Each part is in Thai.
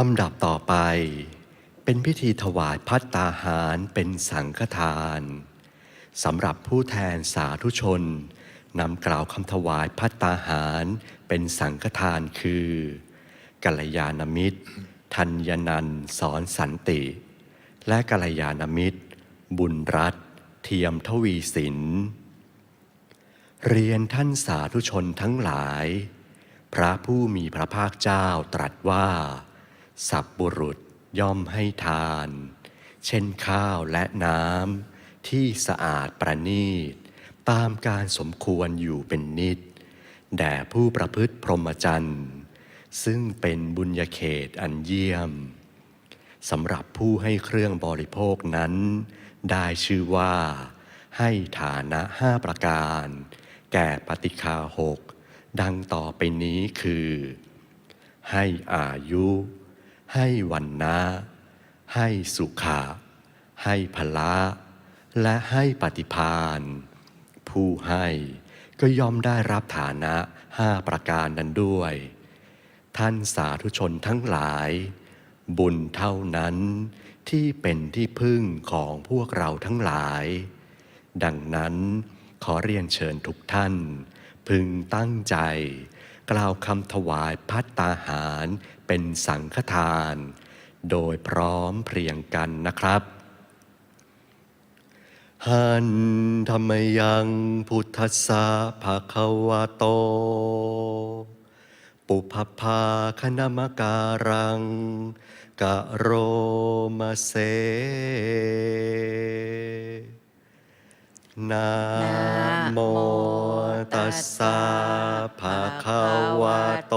ลำดับต่อไป เป็นพิธีถวายพัตตาหารเป็นสังฆทานสำหรับผู้แทนสาธุชนนำกล่าวคำถวายพัตตาหารเป็นสังฆทานคือกัลยาณมิตรธัญนันสอนสันติ และกัลยาณมิตร บุญรัตเทียมทวีสิน เรียนท่านสาธุชนทั้งหลาย พระผู้มีพระภาคเจ้าตรัสว่า สับบุรุษย่อมให้ทาน เช่นข้าวและน้ำที่สะอาดประณีต ตามการสมควรอยู่เป็นนิด แด่ผู้ประพฤติพรหมจรรย์ซึ่งเป็นบุญญาเขตอันเยี่ยมสำหรับผู้ให้เครื่องบริโภคนั้น ได้ชื่อว่า ให้ฐานะห้าประการ แก่ปฏิคาหกดังต่อไปนี้คือ ให้อายุ ให้วันนะให้สุขะให้พละ และให้ปฏิพานผู้ให้ก็ย่อมได้รับฐานะห้าประการนั้นด้วย ท่านสาธุชนทั้งหลาย บุญเท่านั้นที่เป็นที่พึ่งของพวกเราทั้งหลาย ดังนั้นขอเรียนเชิญทุกท่าน พึงตั้งใจ กล่าวคำถวายพัตตาหาร เป็นสังฆทาน โดยพร้อมเพรียงกันนะครับ หันธรรมยังพุทธสสะภะควะโต ปุพพาคณมการังกะโรมาเซนะโมตัสสะภะคะวะโต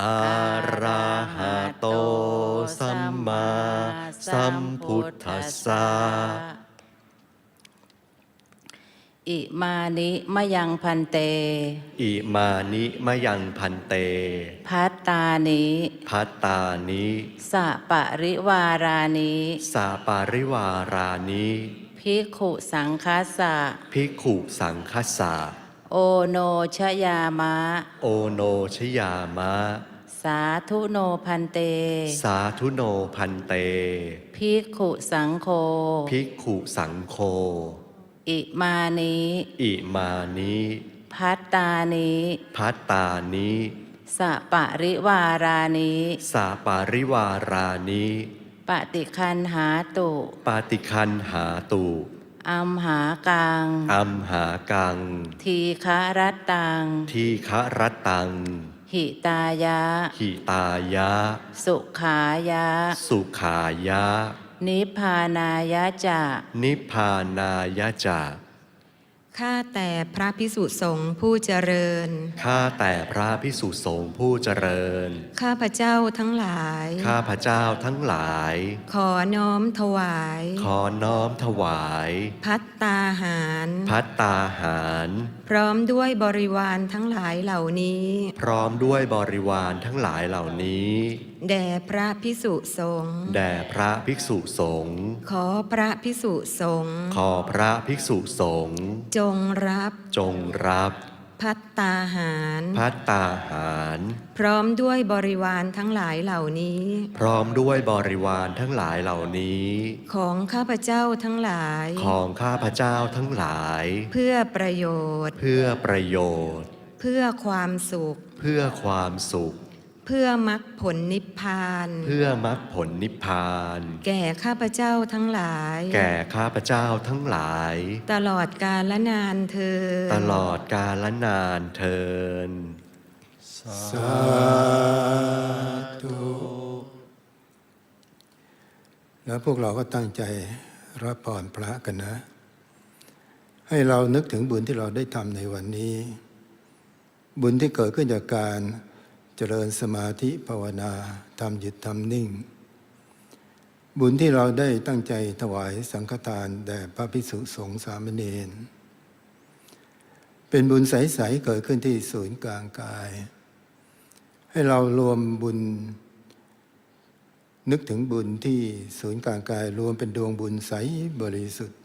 อะระหะโตสัมมาสัมพุทธัสสะอิมานิมะยังพันเต อิมานิมะยังพันเต พัตตานิพัตตานิสะปะริวารานิสาปาริวารานิภิกขุสังคัสสะภิกขุสังคัสสะ โอโนชยามะ โอโนชยามะ สาธุโนพันเต สาธุโนพันเต ภิกขุสังโฆ ภิกขุสังโฆ อิมานิอิมานิพัตตานิพัตตานิสะปะริวารานิสาปาริวารานิปฏิคันหาตุ ปาติคันหาตุ อัมหากัง อัมหากัง ทีฆารัตตัง ทีฆรตัง หิตายะ หิตายะ สุขายะ สุขายะ นิพพานายะจะ นิพพานายะจะ ข้าแต่พระพิสุสงฆ์ผู้เจริญ ข้าแต่พระพิสุสงฆ์ผู้เจริญ ข้าพระเจ้าทั้งหลาย ข้าพระเจ้าทั้งหลาย ขอน้อมถวาย ขอน้อมถวาย พัตตาหาร พัตตาหาร พร้อมด้วยบริวารทั้งหลายเหล่านี้ พร้อมด้วยบริวารทั้งหลายเหล่านี้ แด่พระพิสุสงฆ์แด่พระภิกษุสงฆ์ขอพระพิสุสงฆ์ขอพระภิกษุสงฆ์จงรับ จงรับ พัตตาหาร พัตตาหาร พร้อมด้วยบริวารทั้งหลายเหล่านี้ พร้อมด้วยบริวารทั้งหลายเหล่านี้ ของข้าพเจ้าทั้งหลาย ของข้าพเจ้าทั้งหลาย เพื่อประโยชน์ เพื่อประโยชน์ เพื่อความสุข เพื่อความสุข เพื่อมรรคผลนิพพาน เพื่อมรรคผลนิพพาน แก่ข้าพเจ้าทั้งหลาย แก่ข้าพเจ้าทั้งหลาย ตลอดกาลและนานเธอญตลอดกาลนานเทินสาธุแล้วพวกเราก็ตั้งใจรับพรพระกันนะ ให้เรานึกถึงบุญที่เราได้ทำในวันนี้ บุญที่เกิดขึ้นจากการ เจริญสมาธิภาวนาทำหยุดทำนิ่ง บุญที่เราได้ตั้งใจถวายสังฆทานแด่พระภิกษุสงฆ์สามเณรเป็นบุญใส ๆ เกิดขึ้นที่ศูนย์กลางกาย ให้เรารวมบุญ นึกถึงบุญที่ศูนย์กลางกาย รวมเป็นดวงบุญใสบริสุทธิ์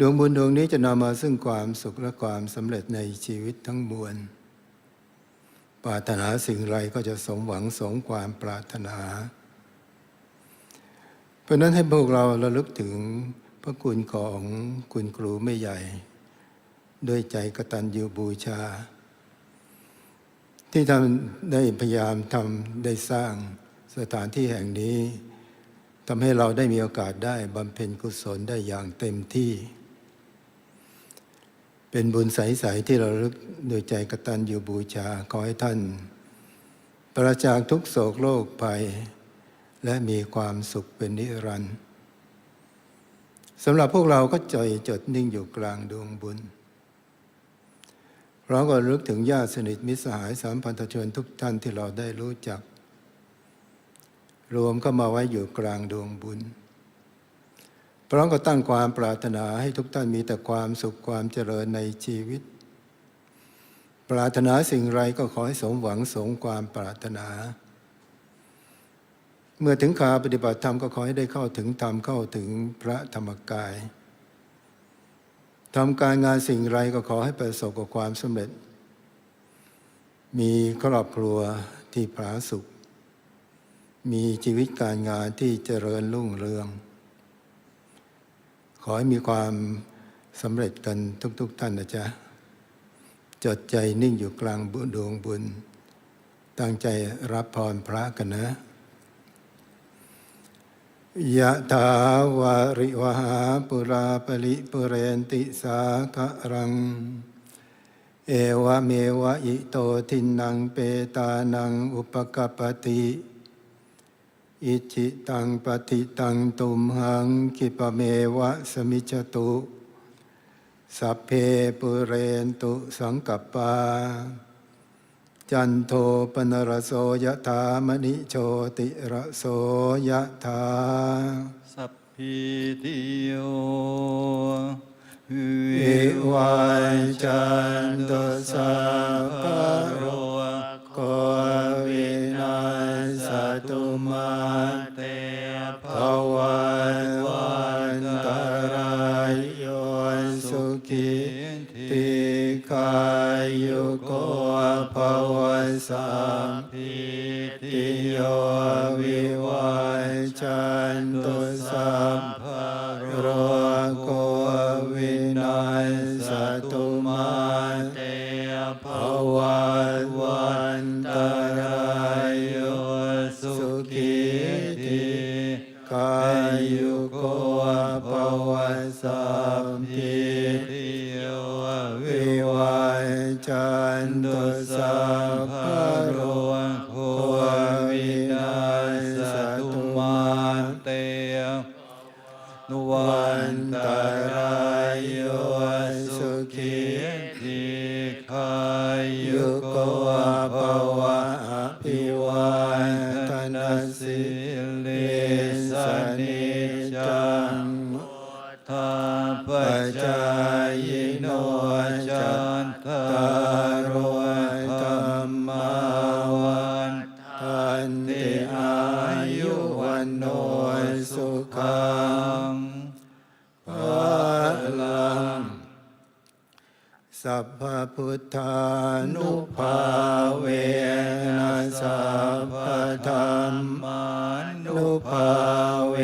ดวงบุญดวงนี้จะนำมาซึ่งความสุขและความสำเร็จในชีวิตทั้งมวล ปรารถนาสิ่งไรก็จะสมหวังสมความปรารถนา เพราะนั้นให้พวกเราระลึกถึงพระคุณของคุณครูไม่ใหญ่ ด้วยใจกตัญญูบูชา ที่ทำได้พยายามทำได้สร้างสถานที่แห่งนี้ทำให้เราได้มีโอกาสได้บำเพ็ญกุศลได้อย่างเต็มที่ เป็นบุญใสๆที่เราลึกโดยใจกตัญญูบูชาขอให้ท่าน ประจากทุกโศกโรคภัย และมีความสุขเป็นนิรันดร์สำหรับพวกเราก็ใจจดนิ่งอยู่กลางดวงบุญ เราก็รึกถึงญาติสนิทมิตรสหายสามพันธชนทุกท่านที่เราได้รู้จัก รวมก็มาไว้อยู่กลางดวงบุญ พร้อมก็ตั้งความปรารถนาให้ทุกท่านมีแต่ความสุขความเจริญในชีวิต ปรารถนาสิ่งไรก็ขอให้สมหวังสมความปรารถนา เมื่อถึงขาปฏิบัติธรรมก็ขอให้ได้เข้าถึงธรรมเข้าถึงพระธรรมกายทำการงานสิ่งไรก็ขอให้ประสบกับความสำเร็จ มีครอบครัวที่ผาสุข มีชีวิตการงานที่เจริญรุ่งเรือง ขอให้มีความสำเร็จกันทุกๆท่านนะจ๊ะ จดใจนิ่งอยู่กลางบุญดวงบุญ ตั้งใจรับพรพระกันนะยะถาวาริวหาปุราปริปุเรนติสาคะรัง เอวเมวะอิโตทินังเปตานังอุปกปติ อิจิตังปฏิตังตุมหังกิปะเมวะสมิจจตุสัพเพปุเรนตุสังกปปา จันโทปนรโสยถามณิโชติระโสยถาสัพพิติโยวิวัยจันตุสัพพะโร โควินาสตุมาเตภวันวันตรายโยสุขิติกายุโกภวสัมพิติโยวิวัยจันตุ สัพพพุทธานุภาเวนะสัพพธรรมานุภาเว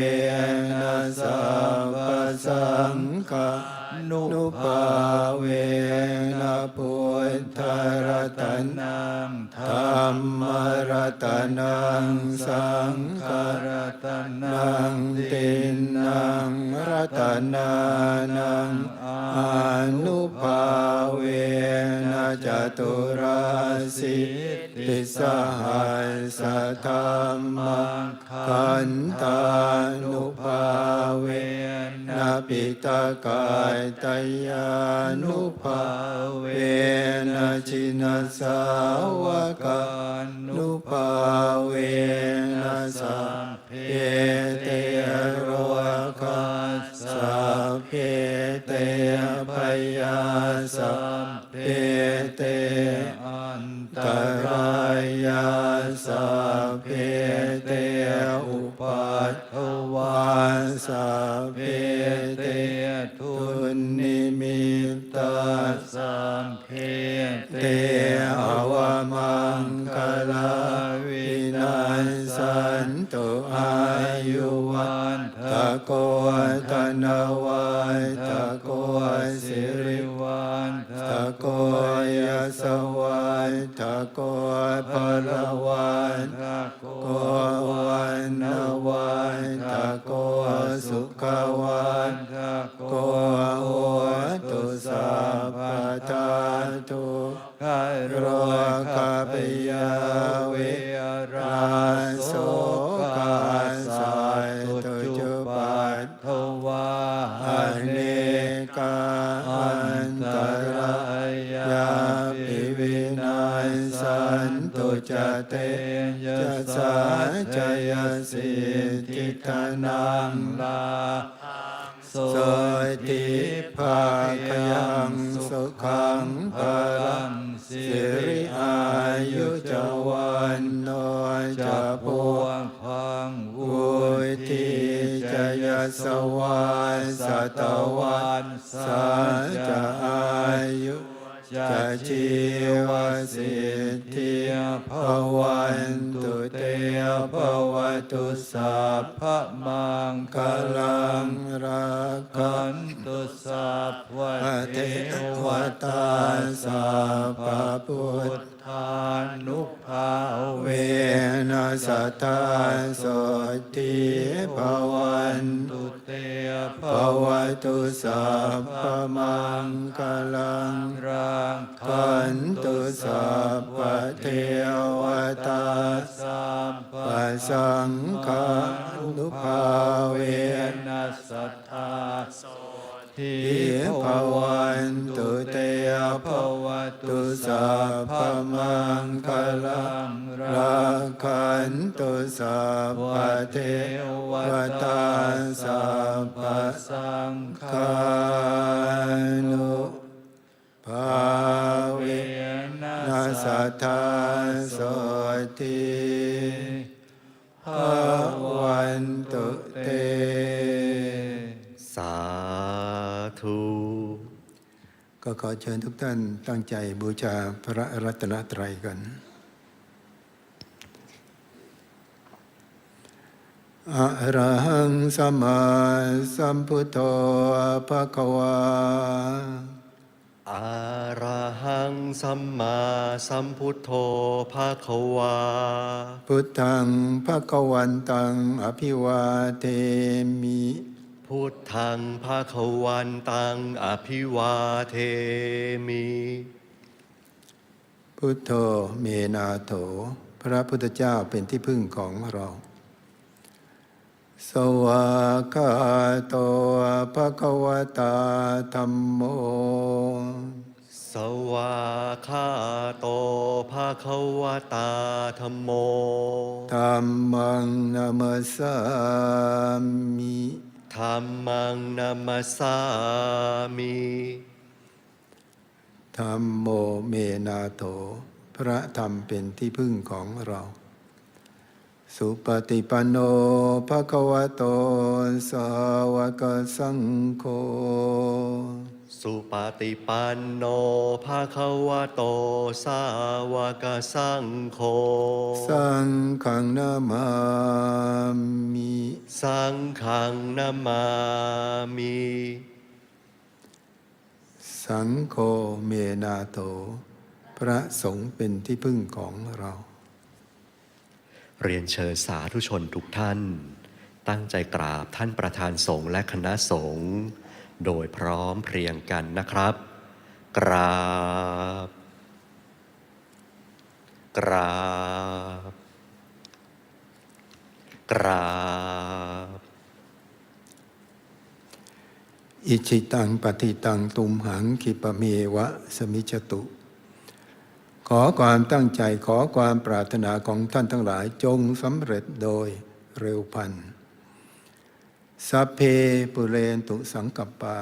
นะสัพพสังฆานุภาเวนะพุทธรัตนังธรรมรัตนังสังฆรัตนังตินังรัตนานังอนุภา จตุราสิติสหัสธรรมขันตานุภาเวนะปิตากายตยานุภาเวนะชินสาวกานุภาเวนะสัพเพ ค เวรา นโนจะพวงพังวุทิจยสวาสตวันสัจะอายุจะชีวสิทธิภวันตุเตภวตุสัพพมังคลังรักขันตุสัพพเทวตาสัพพพุท ธานุภาเวนัสตาโสติภวันตุเตภวตุสัพพมังคลังรักขันตุสัพพเทวตาสัพพสังฆานุภาเวนัสสัทธา ทิภวันตุเตภวตุสัพพมังคลังรักขันตุสัพพเทวตาสัพพสังฆานุภาเวนัสสัทธาโสติ ก็ขอเชิญทุกท่านตั้งใจบูชาพระรัตนตรัยกันอะระหังสัมมาสัมพุทโธภะคะวาอาระหังสัมมาสัมพุทโธภาควา พุทธังภะคะวันตังอภิวาเทมิ พุทธังภาควันตังอภิวาเทมิ พุทโธเมนาโถ พระพุทธเจ้าเป็นที่พึ่งของเรา สวากาโตภะคะวตาธัมโม สวาคาโตภาควตาธรรมโมธัมมังนามัสสามิ ธรรมังนามาสามิธรรมโมเมนาโถ พระธรรมเป็นที่พึ่งของเรา สุปฏิปันโนภะคะวะโตสาวกสังโฆ สุปฏิปันโนภาควโต สาวกสังโฆ สังฆังนามามิ สังฆังนามามิ สังโฆเมนาโถพระสงฆ์เป็นที่พึ่งของเรา เรียนเชิญสาธุชนทุกท่าน ตั้งใจกราบท่านประธานสงฆ์และคณะสงฆ์ โดยพร้อมเพรียงกันนะครับ กราบ กราบ กราบ อิชิตังปฏิตังตุมหังคิปะเมวะสมิจตุ ขอความตั้งใจขอความปรารถนาของท่านทั้งหลายจงสำเร็จโดยเร็วพันธ์ สัพเพปุเรนตุสังกัปปา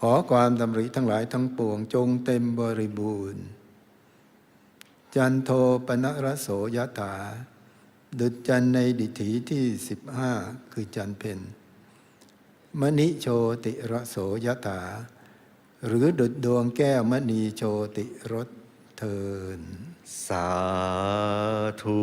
ขอความดำริทั้งหลายทั้งปวงจงเต็มบริบูรณ์ จันโทปนรโสยถา ดุจจันในดิถีที่สิบห้าคือจันเพนมณิโชติระโสยถา หรือดุจดวงแก้วมณีโชติรสเทิน สาธุ